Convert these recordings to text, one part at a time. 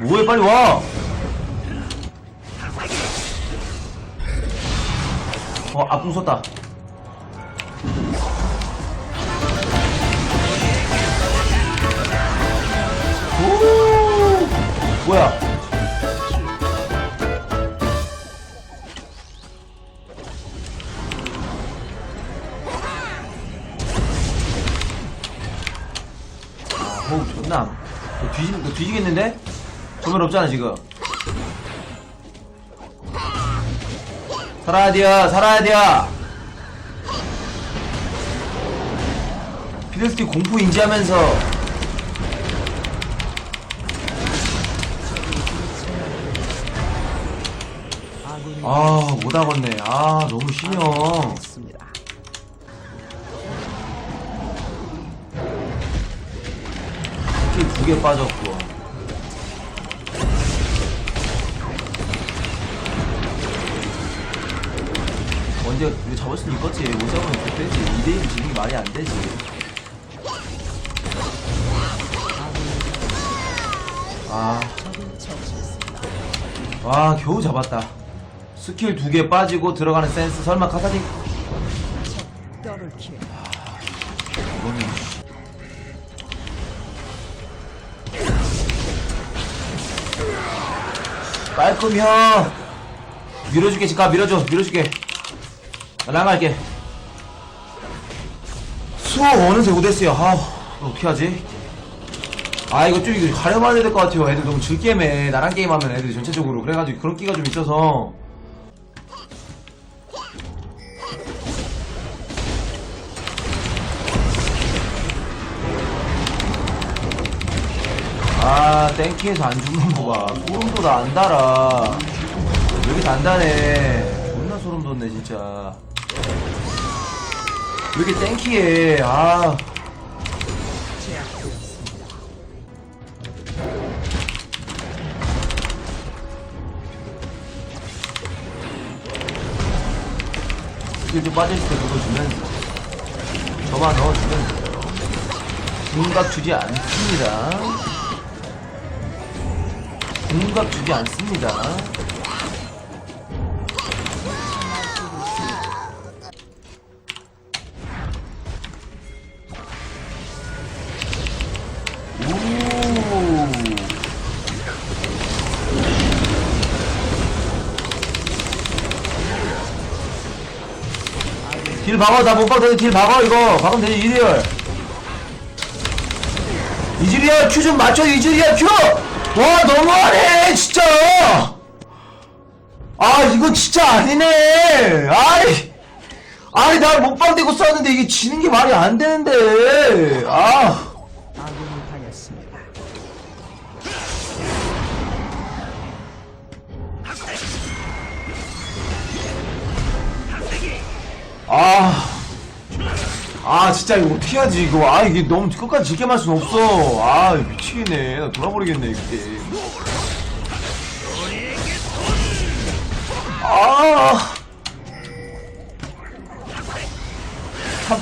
뭐해 빨리 와. 어 앞궁 섰다. 오 뭐야? 아, 호흡 존나. 너 뒤지, 너 뒤지겠는데? 조면 없잖아, 지금. 살아야 돼요, 살아야 돼요! 피들스틱 공포 인지하면서. 아, 못 하겠네. 아, 너무 심형. 습니다 두개 빠졌고. 언제 이거 잡을 수는 있겠지. 못 잡으면 그때지. 2대1을 지는 게 말이 안 되지. 아. 와, 겨우 잡았다. 스킬 두 개 빠지고 들어가는 센스. 설마 카사딘? 이거는. 깔끔 형 밀어줄게 지금 밀어줘 밀어줄게 나 갈게. 수호 어느새 오됐어요. 아 이거 어떻게 하지? 아 이거 좀 이거 가려봐야 될 것 같아요. 애들 너무 즐게임해. 나랑 게임하면 애들이 전체적으로. 그래가지고 그런 끼가 좀 있어서. 아 땡키에서 안 죽는 거봐. 소름 돋아 안 달아. 왜 이렇게 단단해? 존나 소름 돋네 진짜 왜 이렇게 땡키해? 아. 스킬 좀 빠졌을 때 그거 주면 저만 넣어주면 돼요 궁각 주지 않습니다. 궁각 주지 않습니다 딜 박어 나못 박는데 딜 박어 이거. 박으면 되지 이리얼. 이즈리얼 큐 좀 맞춰 이즈리얼 큐와 너무하네 진짜. 아 이거 진짜 아니네. 아이 아이 나못 박대고 썼는데 이게 지는 게 말이 안 되는데. 아 아, 아 진짜 이거 어떻게 하지 이거? 아 이게 너무 끝까지 말 수는 없어. 아 미치겠네. 나 돌아버리겠네 이게 아.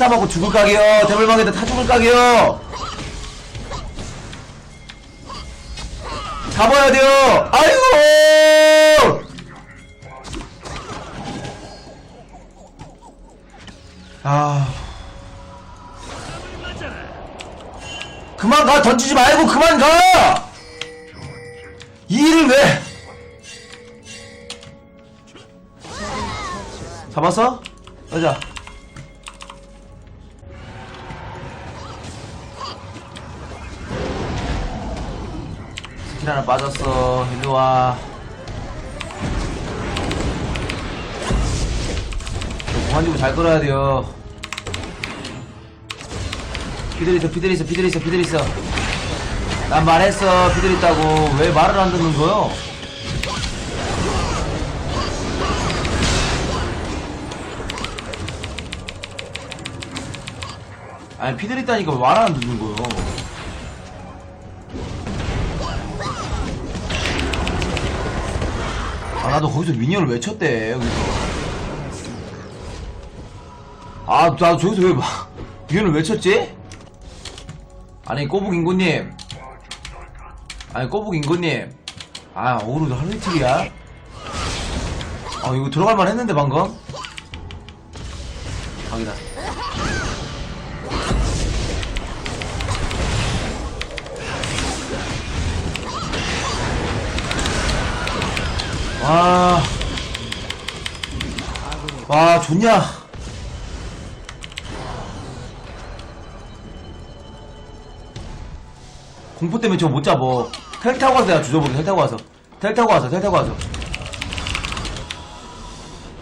먹고 죽을 각이요. 대물망에다 타 죽을 각이요. 잡아야 돼요. 아이고 아. 그만 가 던지지 말고 그만 가. 이 일을 왜? 잡았어? 가자. 스킬 하나 빠졌어. 일로 와. 공안 주고 잘 끌어야 돼요. 피들 있어, 피들 있어, 피들 있어, 피들 있어. 난 말했어, 피들 있다고. 왜 말을 안 듣는 거요? 아니, 피들 있다니까 왜 말을 안 듣는 거요? 아, 나도 거기서 미니언을 외쳤대, 여기서. 아, 나 저기서 왜 막, 미연을 외쳤지? 아니, 꼬북 인구님. 아니, 꼬북 인구님. 아 오르도 하루 이틀이야 아 이거 들어갈만 했는데 방금 각이다 와. 와, 좋냐? 공포 때문에 저거 못 잡어. 텔 타고 가서 내가 주워보게, 텔 타고 가서. 텔 타고 가서, 텔 타고 가서.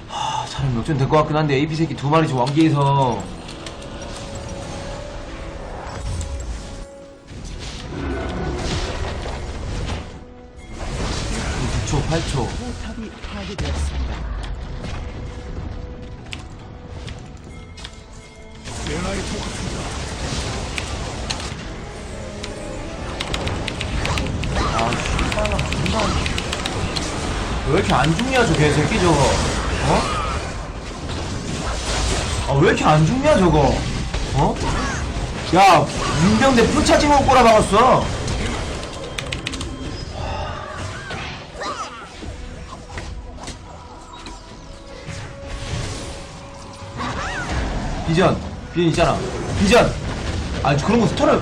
하, 사람 역전 될 것 같긴 한데, AP 새끼 두 마리 지금 왕기에서. 이 9초, 8초. 포탑이 파괴되었습니다. 왜 이렇게 안 죽냐, 저 개새끼, 저거. 어? 아, 왜 이렇게 안 죽냐, 저거. 어? 야, 윤병대 풀차지 먹고 꼬라 박았어. 비전, 비전 있잖아. 비전! 아, 그런 거 스토를.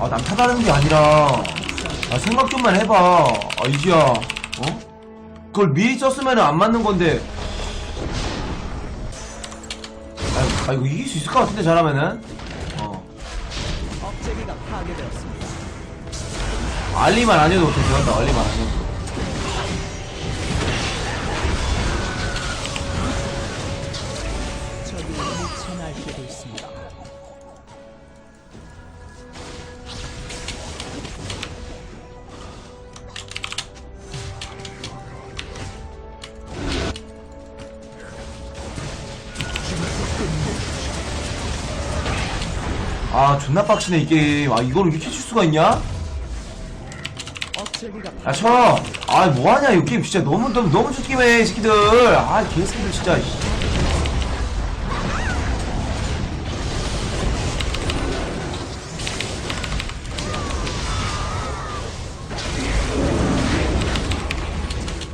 아, 남 탓하는 게 아니라, 아, 생각 좀만 해봐. 아, 이지야, 어? 그걸 미리 썼으면 안 맞는 건데. 아, 아, 이거 이길 수 있을 것 같은데, 잘하면은? 어. 억제기가 파괴되었습니다. 알리만 안 해도 어떻게 되었다, 알리만 안 해도. 아, 존나 빡치네, 이 게임. 아, 이걸 이렇게 칠 수가 있냐? 야, 쳐! 아, 뭐하냐, 이 게임 진짜 너무, 너무, 너무 죽기만 해, 이 새끼들. 아, 개새끼들 진짜. 씨.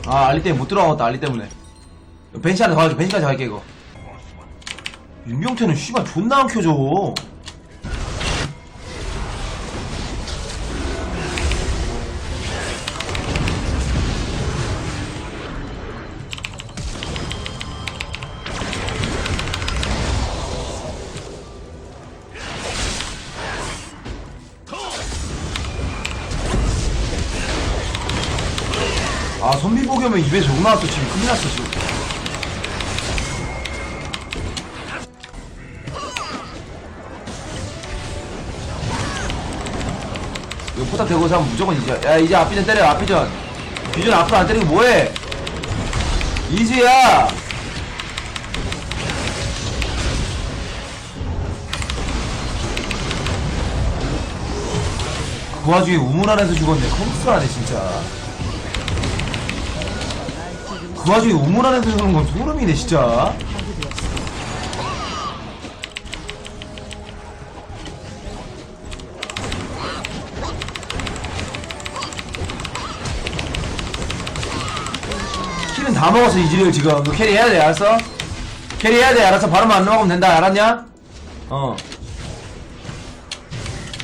아, 알리 때문에 못 들어가겠다, 알리 때문에. 벤치 하나 더 가줘, 벤치까지 갈게, 이거. 윤병태는 씨발 존나 안 켜줘. 아, 선미복이 오면 입에 정 나왔어, 지금. 큰일 났어, 지금. 이거 포탑 대고 사면 무조건 이제. 야, 이제 앞비전 때려, 앞비전. 비전 앞으로 안 때리고 뭐해? 이지야! 그 와중에 우물 안에서 죽었네. 컴스하네, 진짜. 그 와중에 우물 안에서 죽는 건 소름이네, 진짜. 킬은 다 먹었어, 이지를 지금. 너 캐리 해야 돼, 알았어? 캐리 해야 돼, 알았어? 바로만 안 넘어가면 된다, 알았냐? 어.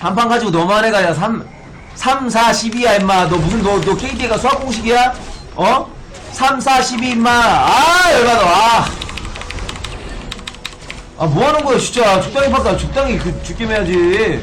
한 판 가지고 너만 해가 야 3, 3, 4, 12야 임마 너 무슨 너, 너 KT가 수학 공식이야? 어? 3, 4, 12 임마. 아 열받아. 아. 아 뭐하는 거야 진짜. 적당히 바꿔 적당히 그 죽게 해야지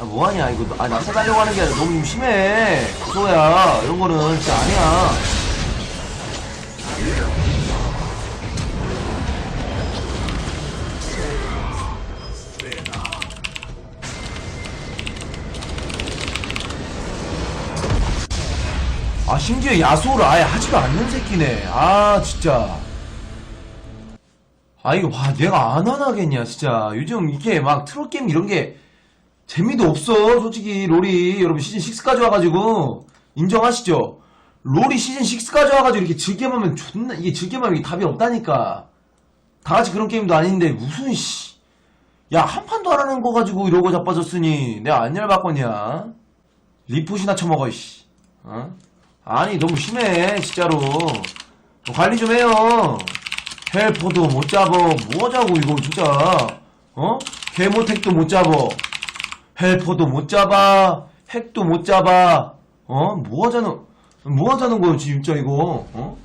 아 뭐하냐 이거. 아 남사 달려고 하는 게 아니라 너무 좀 심해. 소야 이런 거는 진짜 아니야. 아 심지어 야수를 아예 하지도 않는 새끼네. 아 진짜. 아 이거 봐 내가 안 화나겠냐 진짜. 요즘 이렇게 막 트롯 게임 이런 게 재미도 없어. 솔직히 롤이 여러분 시즌 6까지 와가지고 인정하시죠? 롤이 시즌 6까지 와가지고 이렇게 즐겨하면 존나 이게 즐겨하면 이게 답이 없다니까. 다 같이 그런 게임도 아닌데 무슨 씨. 야 한 판도 안 하는 거 가지고 이러고 자빠졌으니 내가 안 열받거냐? 리포시나 쳐먹어 이씨. 어? 아니 너무 심해 진짜로. 뭐 관리 좀 해요. 헬퍼도 못 잡어. 뭐하자고 이거 진짜. 어? 개모택도 못 잡어 헬퍼도 못 잡아 핵도 못 잡아 어? 뭐 하자는 뭐 하자는 거야 진짜 이거 어?